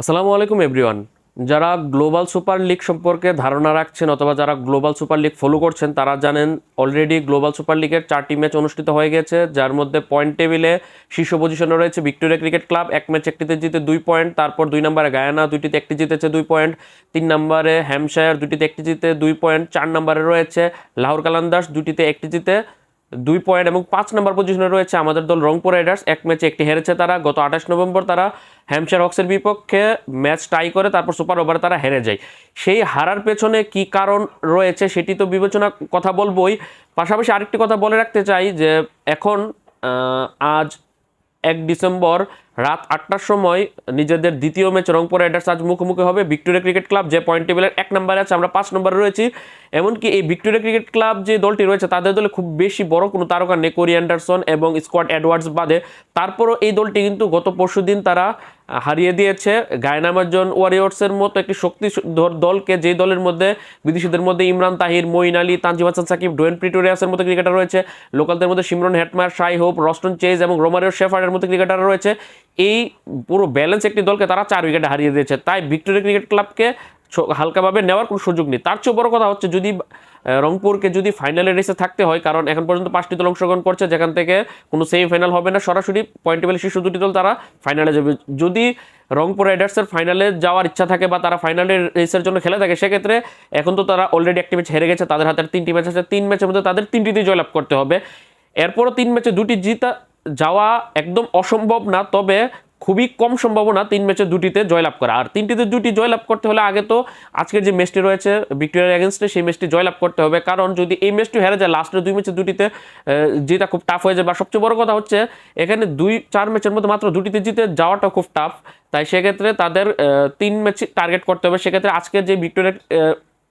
আসসালামু আলাইকুম, এভরিওয়ান। যারা গ্লোবাল সুপার লিগ সম্পর্কে ধারণা রাখছেন অথবা যারা গ্লোবাল সুপার লিগ ফলো করছেন, তারা জানেন অলরেডি গ্লোবাল সুপার লিগের চারটি ম্যাচ অনুষ্ঠিত হয়ে গেছে, যার মধ্যে পয়েন্ট টেবিলে শীর্ষ পজিশনে রয়েছে ভিক্টোরিয়া ক্রিকেট ক্লাব এক ম্যাচ একটিতে জিতে দুই পয়েন্ট তারপর দুই নম্বরে গায়ানা দুইটিতে একটি জিতেছে দুই পয়েন্ট তিন নম্বরে হ্যামশায়ার দুটিতে একটি জিতে দুই পয়েন্ট চার নম্বরে রয়েছে লাহোর কালান্দাস দুটিতে একটি জিতে দুই পয়েন্ট এবং পাঁচ নম্বর পজিশনে রয়েছে আমাদের দল রংপুর রাইডার্স। এক ম্যাচে একটি হেরেছে তারা। গত আঠাশ নভেম্বর তারা হ্যামশার হক্সের বিপক্ষে ম্যাচ টাই করে, তারপর সুপার ওভারে তারা হেরে যায়। সেই হারার পেছনে কি কারণ রয়েছে সেটি তো বিবেচনা কথা বলবই। পাশাপাশি আরেকটি কথা বলে রাখতে চাই যে এখন আজ এক ডিসেম্বর রাত আটটার সময় নিজেদের দ্বিতীয় ম্যাচ রংপুর রাইডার্স আজ মুখোমুখি হবে ভিক্টোরিয়া ক্রিকেট ক্লাব, যে পয়েন্ট টেবিলের এক নম্বরে আছে, আমরা পাঁচ নম্বরে রয়েছি। এমনকি এই ভিক্টোরিয়া ক্রিকেট ক্লাব যে দলটি রয়েছে, তাদের দলে খুব বেশি বড় কোনো তারকা নেকোরি অ্যান্ডারসন এবং স্কোয়াড অ্যাডওয়ার্ডস বাদে, তারপরও এই দলটি কিন্তু গত পরশু দিন তারা হারিয়ে দিয়েছে। গায়নামাজন ওয়ারিয়র্সের মতো একটি শক্তি দলকে যে দলের মধ্যে বিদেশিদের মধ্যে ইমরান, তাহির, মঈন আলী, তানজিম হাসান, সাকিব, ডোয়েন প্রিটোরিয়াসের মতো ক্রিকেটার রয়েছে। লোকালদের মধ্যে Shimron Hetmyer, Shai Hope, Roston Chase এবং রোমারিও শেফারের মতো ক্রিকেটার রয়েছে। এই পুরো ব্যালেন্স একটি দলকে তারা চার উইকেটে হারিয়ে দিয়েছে। তাই ভিক্টোরিয়া ক্রিকেট ক্লাবকে হালকাভাবে নেওয়ার কোনো সুযোগ নেই। তার চেয়ে বড় কথা হচ্ছে যদি রংপুরকে যদি ফাইনালের রেসে থাকতে হয়, কারণ এখন পর্যন্ত পাঁচটি দল অংশগ্রহণ করছে, যেখান থেকে কোনো সেমিফাইনাল হবে না। সরাসরি পয়েন্ট টেবিল শীর্ষ দুটি দল তারা ফাইনালে যাবে। যদি রংপুর রাইডার্সের ফাইনালে যাওয়ার ইচ্ছা থাকে বা তারা ফাইনালের রেসের জন্য খেলে থাকে, সেক্ষেত্রে এখন তো তারা অলরেডি একটি ম্যাচ হেরে গেছে, তাদের হাতে তিনটি ম্যাচ আছে। তিন ম্যাচের মধ্যে তাদের তিনটিতেই জয়লাভ করতে হবে। এরপরও তিন ম্যাচে দুটি জিতা যাওয়া একদম অসম্ভব না, তবে খুবই কম সম্ভাবনা তিন ম্যাচে দুটিতে জয়লাভ করা। আর তিনটিতে দুটি জয়লাভ করতে হলে আগে তো আজকের যে ম্যাচটি রয়েছে ভিক্টোরিয়ার এগেনস্টে সেই ম্যাচটি জয়লাভ করতে হবে। কারণ যদি এই ম্যাচটি হেরে যায় লাস্টের দুই ম্যাচে দুটিতে জেতা খুব টাফ হয়ে যায়। বা সবচেয়ে বড় কথা হচ্ছে, এখানে দুই, চার ম্যাচের মধ্যে মাত্র দুটিতে জিতে যাওয়াটা খুব টাফ তাই সেক্ষেত্রে তাদের তিন ম্যাচ টার্গেট করতে হবে। সেক্ষেত্রে আজকের যে ভিক্টোরিয়ার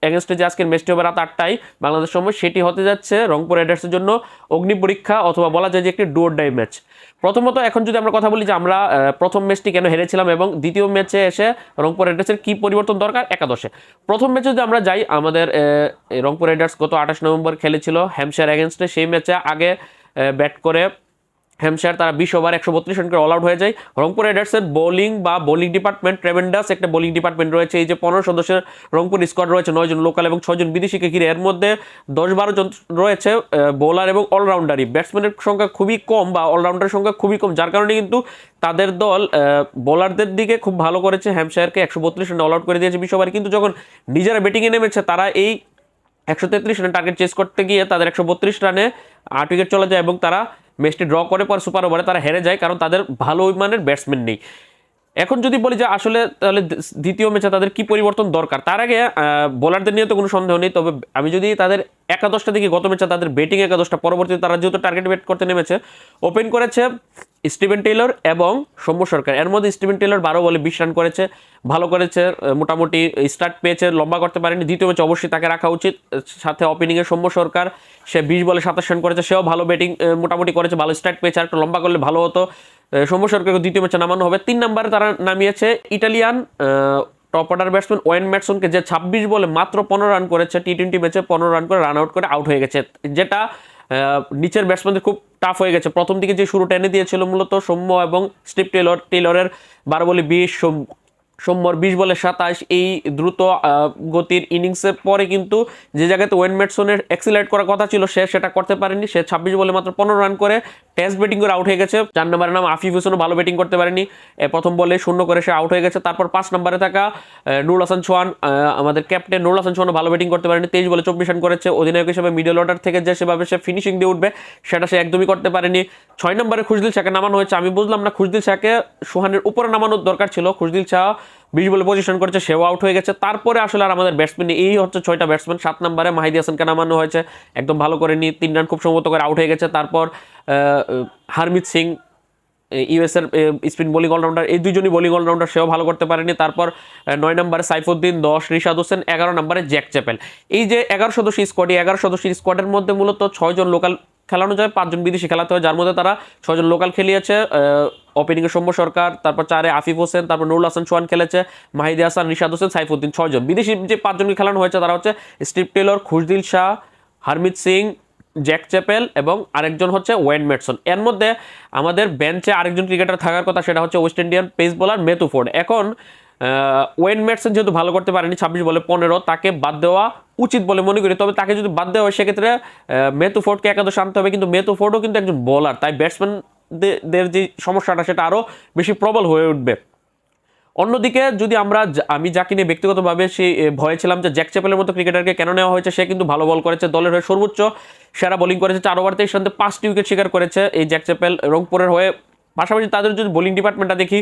এগেনস্টে যে আজকের ম্যাচটি হবে রাত আটটায় বাংলাদেশ সময়, সেটি হতে যাচ্ছে রংপুর রাইডার্সের জন্য অগ্নি পরীক্ষা অথবা বলা যায় যে একটি ডোর ডাই ম্যাচ। প্রথমত এখন যদি আমরা কথা বলি যে আমরা প্রথম ম্যাচটি কেন হেরেছিলাম এবং দ্বিতীয় ম্যাচে এসে রংপুর রাইডার্সের কী পরিবর্তন দরকার? একাদশে। প্রথম ম্যাচে যদি আমরা যাই, আমাদের রংপুর রাইডার্স গত আঠাশ নভেম্বর খেলেছিল হ্যামশায়ার এগেনস্টে। সেই ম্যাচে আগে ব্যাট করে হ্যামশায়ার, তারা বিশ ওভার একশো বত্রিশ রান করে অল আউট হয়ে যায়। রংপুর রাইডার্সের বোলিং বা বোলিং ডিপার্টমেন্ট ট্রেভেন্ডাস একটা বোলিং ডিপার্টমেন্ট রয়েছে। এই যে পনেরো সদস্যের রংপুর স্কোয়াড রয়েছে নয়জন লোকাল এবং ছয়জন বিদেশিকে ঘিরে এর মধ্যে দশ বারো জন রয়েছে বোলার এবং অলরাউন্ডারই ব্যাটসম্যানের সংখ্যা খুবই কম বা অলরাউন্ডারের সংখ্যা খুবই কম। যার কারণে কিন্তু তাদের দল বোলারদের দিকে খুব ভালো করেছে। হ্যামশায়ারকে একশো বত্রিশ রানে অল আউট করে দিয়েছে বিশ ওভারে। কিন্তু যখন নিজেরা ব্যাটিংয়ে নেমেছে, তারা এই একশো তেত্রিশ রান টার্গেট চেস করতে গিয়ে তাদের একশো বত্রিশ রানে আট উইকেট চলে যায় এবং তারা ম্যাচটি ড্র করে পর সুপার ওভারে তারা হেরে যায়, কারণ তাদের ভালো মানের ব্যাটসম্যান নেই। এখন যদি বলি যে আসলে তাহলে দ্বিতীয় ম্যাচে তাদের কি পরিবর্তন দরকার? তার আগে বোলারদের নিয়ে তো কোনো সন্দেহ নেই, তবে আমি যদি তাদের একাদশটা দেখি, গত ম্যাচে তাদের ব্যাটিং একাদশটা। পরবর্তীতে তারা যেহেতু টার্গেট ব্যাট করতে নেমেছে ওপেন করেছে স্টিভেন টেইলর এবং সৌম্য সরকার। এর মধ্যে স্টিভেন টেইলর বারো বলে বিশ রান করেছে, ভালো করেছে, মোটামুটি স্টার্ট পেয়েছে, লম্বা করতে পারেনি। দ্বিতীয় ম্যাচে অবশ্যই তাকে রাখা উচিত। সাথে ওপেনিংয়ে সৌম্য সরকার, সে বিশ বলে সাতাশ রান করেছে, সেও ভালো ব্যাটিং মোটামুটি করেছে, ভালো স্টার্ট পেয়েছে। আর একটু লম্বা করলে ভালো হতো। সৌম্য সরকারকে দ্বিতীয় ম্যাচে নামানো হবে। তিন নম্বরে তারা নামিয়েছে Italian top order batsman Wayne ম্যাটসনকে যে ছাব্বিশ বলে মাত্র পনেরো রান করেছে টি টোয়েন্টি ম্যাচে পনেরো রান করে রান আউট করে আউট হয়ে গেছে। যেটা নিচের ব্যাটসম্যানদের খুব টাফ হয়ে গেছে। প্রথম দিকে যে শুরু টেনে দিয়েছিল মূলত সৌম্য এবং স্টিভ টেলর টেলরের বারো বলে বিশ, সৌম- সৌম্যর বিশ বলে সাতাশ। এই দ্রুত গতির ইনিংসের পরে কিন্তু যে জায়গাতে ওয়েন ম্যাটসনের এক্সিলারেট করার কথা ছিল, সে সেটা করতে পারেনি। সে ছাব্বিশ বলে মাত্র পনেরো রান করে টেস্ট ব্যাটিং করে আউট হয়ে গেছে। চার নম্বরের নাম আফিফ হোসেনও ভালো ব্যাটিং করতে পারেনি। প্রথম বলে শূন্য করে সে আউট হয়ে গেছে। তারপর পাঁচ নম্বরে থাকা নুরুল হাসান আহ, আমাদের ক্যাপ্টেন নুরুল হাসান চৌহানও ভালো ব্যাটিং করতে পারেনি। তেইশ বলে চব্বিশ রান করেছে। অধিনায়ক হিসেবে মিডল অর্ডার থেকে যে সেভাবে সে ফিনিশিং দিয়ে উঠবে সেটা সে একদমই করতে পারেনি। ছয় নম্বরে খুশদিল শাহকে নামানো হয়েছে। আমি বুঝলাম না খুশদিল শাহকে সোহানের উপরে নামানোর দরকার ছিল। খুশদিল শাহ বিশ বলে পজিশন করেছে সেও আউট হয়ে গেছে। তারপরে আসলে আর আমাদের ব্যাটসম্যান এই হচ্ছে ছয়টা ব্যাটসম্যান সাত নম্বরে মাহিদি হাসানকে নামানো হয়েছে। একদম ভালো করে নি তিন রান খুব সম্ভবত করে আউট হয়ে গেছে। তারপর হারমিত সিং ইউএসের স্পিন বোলিং অলরাউন্ডার, এই দুজনই বোলিং অলরাউন্ডার, সেও ভালো করতে পারেনি। তারপর নয় নম্বরে সাইফুদ্দিন, দশ রিশাদ হোসেন, এগারো নম্বরে জ্যাক চ্যাপেল। এই যে এগারো সদস্য স্কোয়াড এই এগারো সদস্য স্কোয়াডের মধ্যে মূলত ছয়জন লোকাল খেলানো যায় পাঁচজন বিদেশি খেলাতে হয়, যার মধ্যে তারা ছয়জন লোকাল খেলিয়েছে। ওপেনিংয়ে সৌম্য সরকার, তারপর চারে আফিফ হোসেন, তারপর নুরুল হাসান চৌহান খেলেছে, মাহিদি হাসান রিশাদ হোসেন, সাইফুদ্দিন ছয়জন বিদেশি যে পাঁচজনকে খেলানো হয়েছে, তারা হচ্ছে Steve Taylor Khushdil Shah, Harmeet Singh Jack Chappell এবং আরেকজন হচ্ছে ওয়েন ম্যাটসন। এর মধ্যে আমাদের বেঞ্চে আরেকজন ক্রিকেটার থাকার কথা, সেটা হচ্ছে West Indian pace bowler Matthew Forde. এখন ওয়েন ম্যাটসন যেহেতু ভালো করতে পারেনি, ছাব্বিশ বলে পনেরো, তাকে বাদ দেওয়া উচিত বলে মনে করি। তবে তাকে যদি বাদ দেওয়া হয়, সেক্ষেত্রে মেথু ফোর্ডকে একাদশ আনতে হবে। কিন্তু মেথু ফোর্ডও কিন্তু একজন বোলার, তাই ব্যাটসম্যানদের যে সমস্যাটা, সেটা আরও বেশি প্রবল হয়ে উঠবে। অন্যদিকে যদি আমরা আমি যাকে নিয়ে ব্যক্তিগতভাবে সেই ভয়ে ছিলাম যে জ্যাক চ্যাপেলের মতো ক্রিকেটারকে কেন নেওয়া হয়েছে, সে কিন্তু ভালো বল করেছে। দলের হয়ে সর্বোচ্চ সেরা বোলিং করেছে, চার ওভার তেইশ রানতে পাঁচটি উইকেট শিকার করেছে এই জ্যাক চ্যাপেল রংপুরের হয়ে। পাশাপাশি তাদের যদি বোলিং ডিপার্টমেন্টটা দেখি,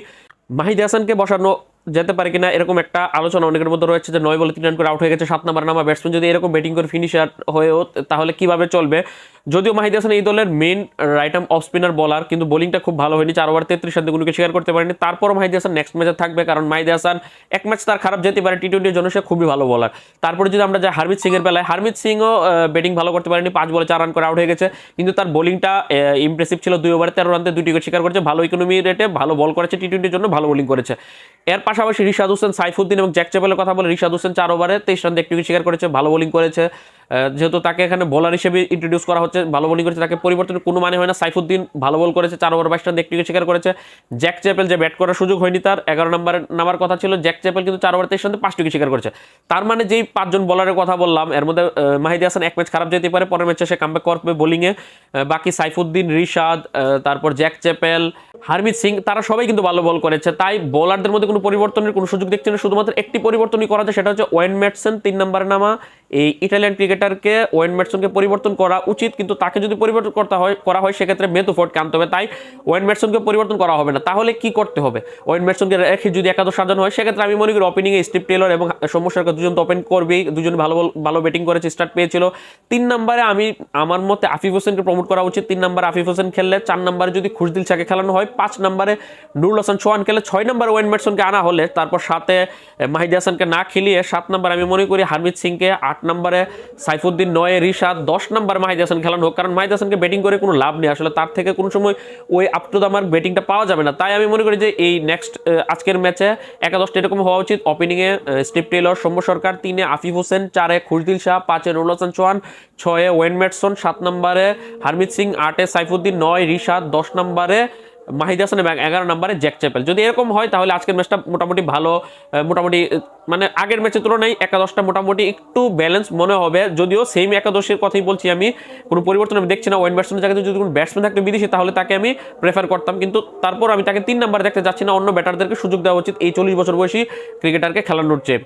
মাহিদ হাসানকে বসানো যেতে পারে কিনা এরকম একটা আলোচনা অনেকের মধ্যে রয়েছে যে নয় বলে তিন রান করে আউট হয়ে গেছে, সাত নাম্বার নামা ব্যাটসম্যান যদি এরকম ব্যাটিং করে ফিনিশার হয়েও, তাহলে কীভাবে চলবে? যদিও মাহিদ হাসান এই দলের main right arm off spinner বলার কিন্তু বোলিংটা খুব ভালো হয়নি, চার ওভার তেত্রিশ রান গুলোকে শিকার করতে পারেনি। তারপর মাহিদ হাসান নেক্সট ম্যাচে থাকবে, কারণ মাহিদ হাসান এক ম্যাচ তার খারাপ যেতে পারে টি টোয়েন্টির জন্য সে খুবই ভালো বলার তারপরে যদি আমরা যাই হারমিত সিং এর বেলায়, হারমিত সিংও ব্যাটিং ভালো করতে পারেনি, পাঁচ বলে চার রান করে আউট হয়ে গেছে, কিন্তু তার বোলিংটা ইমপ্রেসিভ ছিল, দুই ওভারে তেরো রানতে দুটি উইকেট শিকার করেছে, ভালো ইকোনমি রেটে ভালো বল করেছে টি টোয়েন্টির জন্য ভালো বোলিং করেছে। এর পাশাপাশি রিশাদ হোসেন, সাইফুদ্দিন এবং জ্যাক চ্যাপেলের কথা বলে রিশাদ হোসেন চার ওভারে তেইশ রান একটি উইকেট শিকার করেছে, ভালো বোলিং করেছে। যেহেতু তাকে এখানে বোলার হিসেবে ইন্ট্রোডিউস করা হচ্ছে, ভালো বোলিং করেছে, তাকে পরিবর্তনের কোনো মানে হয় না। সাইফুদ্দিন ভালো বল করেছে, চার ওভার বাইশ রান একটি উইকেট শিকার করেছে। জ্যাক চ্যাপেল যে ব্যাট করার সুযোগ হয়নি তার, এগারো নম্বর নামার কথা ছিল, জ্যাক চ্যাপেল কিন্তু চার ওভার তেইশ রানতে পাঁচটি উইকেট শিকার করেছে। তার মানে যেই পাঁচজন বলারের কথা বললাম, এর মধ্যে মাহিদি হাসান এক ম্যাচ খারাপ যেতে পারে, পরের ম্যাচে সে কামব্যাক করবে বোলিংয়ে বাকি সাইফুদ্দিন, রিশাদ তারপর জ্যাক চ্যাপেল, হারমিত সিং, তারা সবাই কিন্তু ভালো বল করেছে। তাই বোলারদের মধ্যে কোনো পরিবর্তনের কোনো সুযোগ দেখছে না শুধুমাত্র একটি পরিবর্তনই করা যায়, সেটা হচ্ছে ওয়েন ম্যাটসন তিন নম্বরে নামা এই ইটালিয়ান ক্রিকেটারকে ওয়েন ম্যাটসনকে পরিবর্তন করা উচিত, কিন্তু তাকে যদি পরিবর্তন করতে হয়, করা হয়, সেক্ষেত্রে মেথু ফোর্ডকে আনতে হবে। তাই ওয়েন ম্যাটসনকে পরিবর্তন করা হবে না। তাহলে কি করতে হবে? ওয়েন ম্যাটসনকে রেখে যদি একাদশ সাজানো হয়, সেক্ষেত্রে আমি মনে করি ওপেনিংয়ে স্টিভ টেলর এবং সৌম্য সরকার দুজন তো ওপেন করবেই। দুজন ভালো ভালো ব্যাটিং করেছে স্টার্ট পেয়েছিল। তিন নম্বরে আমি, আমার মতে আফিফ হোসেনকে প্রমোট করা উচিত। তিন নম্বরে আফিফ হোসেন খেললে, চার নম্বরে যদি খুশদিল শাকে খেলানো হয়, পাঁচ নম্বরে নুরুল হাসান সোহান খেলে, ছয় নম্বরে ওয়েন ম্যাটসনকে আনা হলে, তারপর সাথে মাহিদি হাসানকে না খেলিয়ে, সাত নম্বরে আমি মনে করি হারমিত সিংকে আট নম্বরে সাইফুদ্দিন নয়ে, রিশাদ দশ নম্বর মাহিদি হাসান খেলানো হোক, কারণ মাহিদি হাসানকে ব্যাটিং করে কোনো লাভ নেই। আসলে তার থেকে কোনো সময় ওই আপ টু দ্য মার্ক ব্যাটিংটা পাওয়া যাবে না। তাই আমি মনে করি যে এই নেক্সট আজকের ম্যাচে একাদশটা এরকম হওয়া উচিত। ওপেনিংয়ে স্টিভ টেলর সৌম্য সরকার, তিনে আফিফ হোসেন, চারে খুশদিল শাহ, পাঁচে নুরুল হাসান চৌহান, ছয়ে ওয়েন ম্যাটসন, সাত নম্বরে হারমিত সিং, আটে সাইফুদ্দিন নয়, রিশাদ দশ নম্বরে মাহিদ হাসান এবং এগারো নম্বরে জ্যাক চ্যাপেল। যদি এরকম হয়, তাহলে আজকের ম্যাচটা মোটামুটি ভালো মোটামুটি মানে আগের ম্যাচের তুলনায় একাদশটা মোটামুটি একটু ব্যালেন্স মনে হবে। যদিও সেম একাদশের কথাই বলছি আমি, কোনো পরিবর্তন আমি দেখছি না। ওয়েন ব্যাটসম্যানের জায়গাতে যদি কোনো ব্যাটসম্যান থাকতো বিদেশি, তাহলে তাকে আমি প্রেফার করতাম। কিন্তু তারপর আমি তাকে তিন নাম্বার দেখতে যাচ্ছি না। অন্য ব্যাটারদেরকে সুযোগ দেওয়া উচিত এই চল্লিশ বছর বয়সী ক্রিকেটারকে খেলানোর চেয়ে।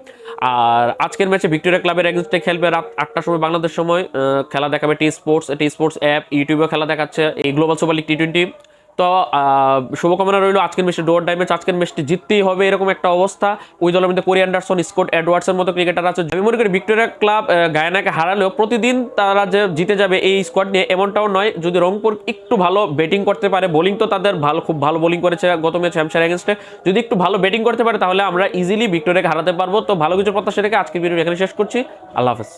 আর আজকের ম্যাচে ভিক্টোরিয়া ক্লাবের এগেনস্টে খেলবে রাত আটটার সময় বাংলাদেশ সময় খেলা দেখাবে T Sports T Sports app ইউটিউবে খেলা দেখাচ্ছে। এই global super league T twenty তো শুভকামনা রইল আজকের ম্যাচটি ডোর টাইমে আজকের ম্যাচটি জিততেই হবে, এরকম একটা অবস্থা। ওই দলের মধ্যে কোরি অ্যান্ডারসন স্কট এডওয়ার্ডসের মতো ক্রিকেটার আছে। আমি মনে করি ভিক্টোরিয়া ক্লাব গায়ানাকে হারালেও প্রতিদিন তারা যে জিতে যাবে এই স্কোয়াড নিয়ে এমনটাও নয়। যদি রংপুর একটু ভালো ব্যাটিং করতে পারে, বোলিং তো তাদের ভালো, খুব ভালো বোলিং করেছে গত ম্যাচ হ্যামশার এগেনস্টে যদি একটু ভালো ব্যাটিং করতে পারে, তাহলে আমরা ইজিলি ভিক্টোরিয়াকে হারাতে পারব। তো ভালো কিছু প্রত্যাশা রেখে আজকের ভিডিও এখানে শেষ করছি। আল্লাহ হাফেজ।